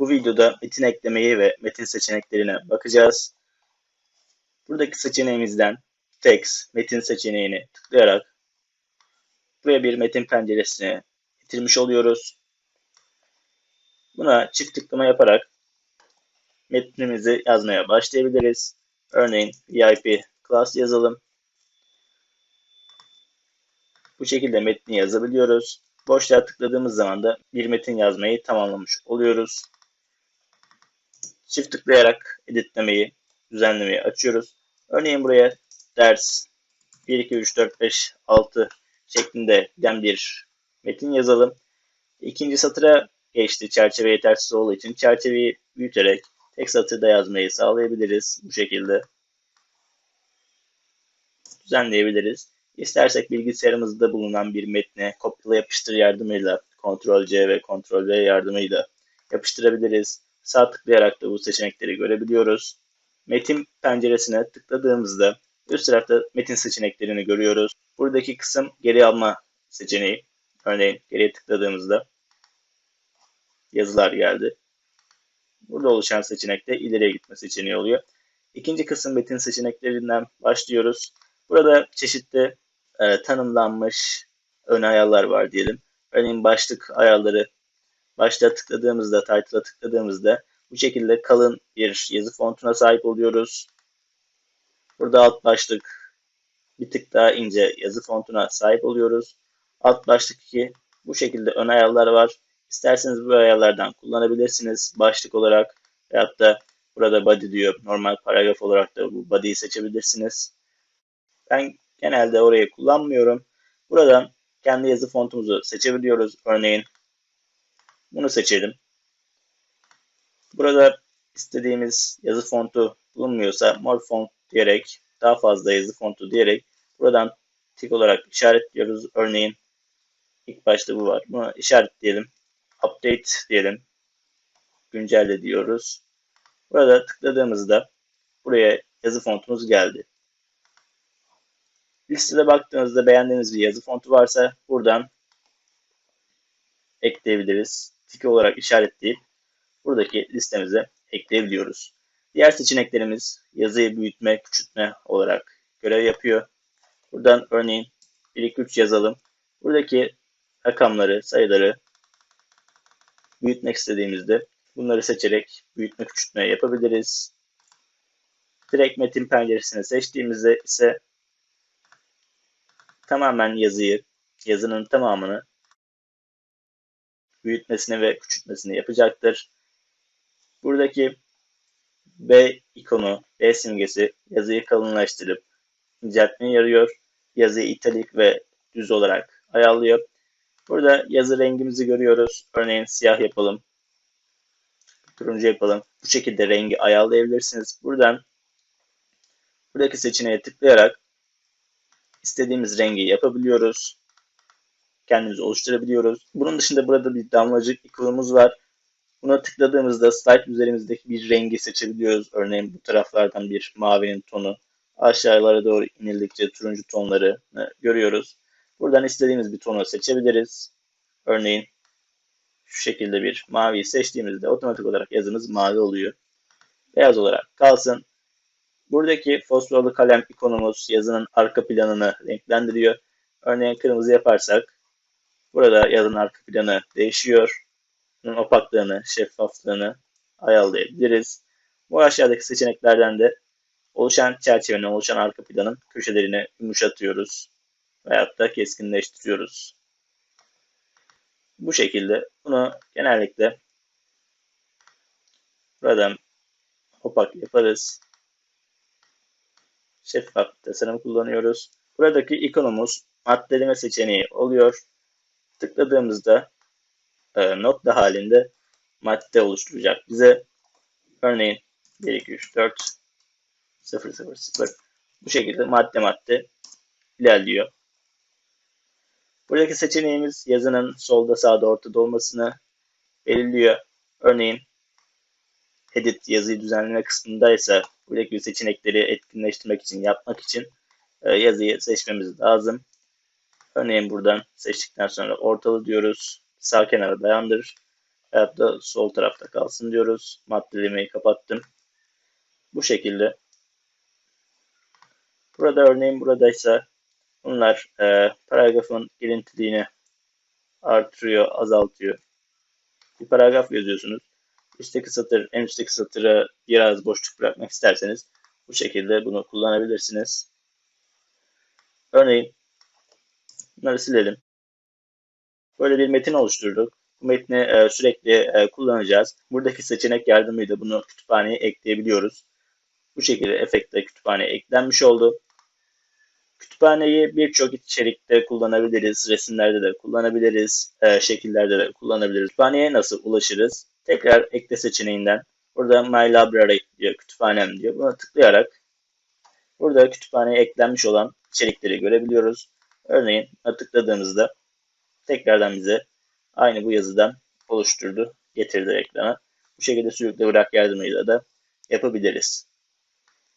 Bu videoda metin eklemeyi ve metin seçeneklerine bakacağız. Buradaki seçeneğimizden text, metin seçeneğini tıklayarak buraya bir metin penceresine getirmiş oluyoruz. Buna çift tıklama yaparak metnimizi yazmaya başlayabiliriz. Örneğin VIP class yazalım. Bu şekilde metni yazabiliyoruz. Boşluğa tıkladığımız zaman da bir metin yazmayı tamamlamış oluyoruz. Çift tıklayarak editlemeyi, düzenlemeyi açıyoruz. Örneğin buraya ders 1, 2, 3, 4, 5, 6 şeklinde giden bir metin yazalım. İkinci satıra geçti çerçeve yetersiz olduğu için çerçeveyi büyüterek tek satırda yazmayı sağlayabiliriz bu şekilde. Düzenleyebiliriz. İstersek bilgisayarımızda bulunan bir metne kopyala yapıştır yardımıyla Ctrl C ve Ctrl V yardımıyla yapıştırabiliriz. Sağ tıklayarak da bu seçenekleri görebiliyoruz. Metin penceresine tıkladığımızda üst tarafta metin seçeneklerini görüyoruz. Buradaki kısım geri alma seçeneği. Örneğin geriye tıkladığımızda yazılar geldi. Burada oluşan seçenekte ileriye gitme seçeneği oluyor. İkinci kısım metin seçeneklerinden başlıyoruz. Burada çeşitli e, tanımlanmış ön ayarlar var diyelim. Örneğin başlık ayarları başlığa tıkladığımızda, title'a tıkladığımızda bu şekilde kalın bir yazı fontuna sahip oluyoruz. Burada alt başlık bir tık daha ince yazı fontuna sahip oluyoruz. Alt başlık 2 bu şekilde ön ayarlar var. İsterseniz bu ayarlardan kullanabilirsiniz. Başlık olarak veyahut da burada body diyor. Normal paragraf olarak da bu body'yi seçebilirsiniz. Ben genelde orayı kullanmıyorum. Buradan kendi yazı fontumuzu seçebiliyoruz. Örneğin bunu seçelim. Burada istediğimiz yazı fontu bulunmuyorsa more font diyerek daha fazla yazı fontu diyerek buradan tik olarak işaretliyoruz. Örneğin ilk başta bu var. Bunu işaretleyelim. Update diyelim. Güncelle diyoruz. Burada tıkladığımızda buraya yazı fontumuz geldi. Listede baktığınızda beğendiğiniz bir yazı fontu varsa buradan ekleyebiliriz. Tik olarak işaretleyip buradaki listemize ekleyebiliyoruz. Diğer seçeneklerimiz yazıyı büyütme, küçültme olarak görev yapıyor. Buradan örneğin 1, 2, 3 yazalım. Buradaki rakamları, sayıları büyütmek istediğimizde bunları seçerek büyütme, küçültme yapabiliriz. Direkt metin penceresini seçtiğimizde ise tamamen yazıyı, yazının tamamını büyütmesini ve küçültmesini yapacaktır. Buradaki B ikonu, B simgesi yazıyı kalınlaştırıp inceltmeye yarıyor. Yazıyı italik ve düz olarak ayarlıyor. Burada yazı rengimizi görüyoruz. Örneğin siyah yapalım. Turuncu yapalım. Bu şekilde rengi ayarlayabilirsiniz. Buradan buradaki seçeneğe tıklayarak istediğimiz rengi yapabiliyoruz. Kendimiz oluşturabiliyoruz. Bunun dışında burada bir damlacık ikonumuz var. Buna tıkladığımızda slide üzerimizdeki bir rengi seçebiliyoruz. Örneğin bu taraflardan bir mavinin tonu. Aşağılara doğru inildikçe turuncu tonları görüyoruz. Buradan istediğimiz bir tonu seçebiliriz. Örneğin şu şekilde bir maviyi seçtiğimizde otomatik olarak yazımız mavi oluyor. Beyaz olarak kalsın. Buradaki fosforlu kalem ikonumuz yazının arka planını renklendiriyor. Örneğin kırmızı yaparsak burada yazının arka planı değişiyor. Bunun opaklığını, şeffaflığını ayarlayabiliriz. Bu aşağıdaki seçeneklerden de oluşan çerçevenin, oluşan arka planın köşelerini yumuşatıyoruz veyahut da keskinleştiriyoruz. Bu şekilde bunu genellikle buradan opak yaparız. Şeffaf tasarım kullanıyoruz. Buradaki ikonumuz maddeleme seçeneği oluyor. Tıkladığımızda e, notla halinde madde oluşturacak bize. Örneğin 1, 2, 3, 4, 0, 0, 0 bu şekilde madde madde ilerliyor. Buradaki seçeneğimiz yazının solda sağda ortada olmasını belirliyor. Örneğin edit yazıyı düzenleme kısmında ise buradaki seçenekleri etkinleştirmek için yapmak için e, yazıyı seçmemiz lazım. Örneğin buradan seçtikten sonra ortalı diyoruz. Sağ kenara dayandır. Veyahut da sol tarafta kalsın diyoruz. Maddelemeyi kapattım. Bu şekilde. Burada örneğin buradaysa bunlar e, paragrafın girintiliğini artırıyor, azaltıyor. Bir paragraf yazıyorsunuz. Üstteki satır, en üstteki satıra biraz boşluk bırakmak isterseniz bu şekilde bunu kullanabilirsiniz. Örneğin bunları silelim. Böyle bir metin oluşturduk. Bu metni e, sürekli e, kullanacağız. Buradaki seçenek yardımıyla bunu kütüphaneye ekleyebiliyoruz. Bu şekilde efektle kütüphaneye eklenmiş oldu. Kütüphaneyi birçok içerikte kullanabiliriz. Resimlerde de kullanabiliriz. E, şekillerde de kullanabiliriz. Kütüphaneye nasıl ulaşırız? Tekrar ekle seçeneğinden burada My Library diyor, kütüphanem diyor. Buna tıklayarak burada kütüphaneye eklenmiş olan içerikleri görebiliyoruz. Örneğin tıkladığımızda tekrardan bize aynı bu yazıdan oluşturdu, getirdi ekrana. Bu şekilde sürükle bırak yardımıyla da yapabiliriz.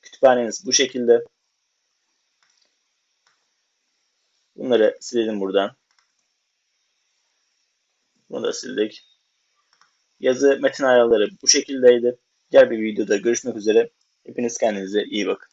Kütüphaneniz bu şekilde. Bunları silelim buradan. Bunu da sildik. Yazı metin ayarları bu şekildeydi. Diğer bir videoda görüşmek üzere. Hepiniz kendinize iyi bakın.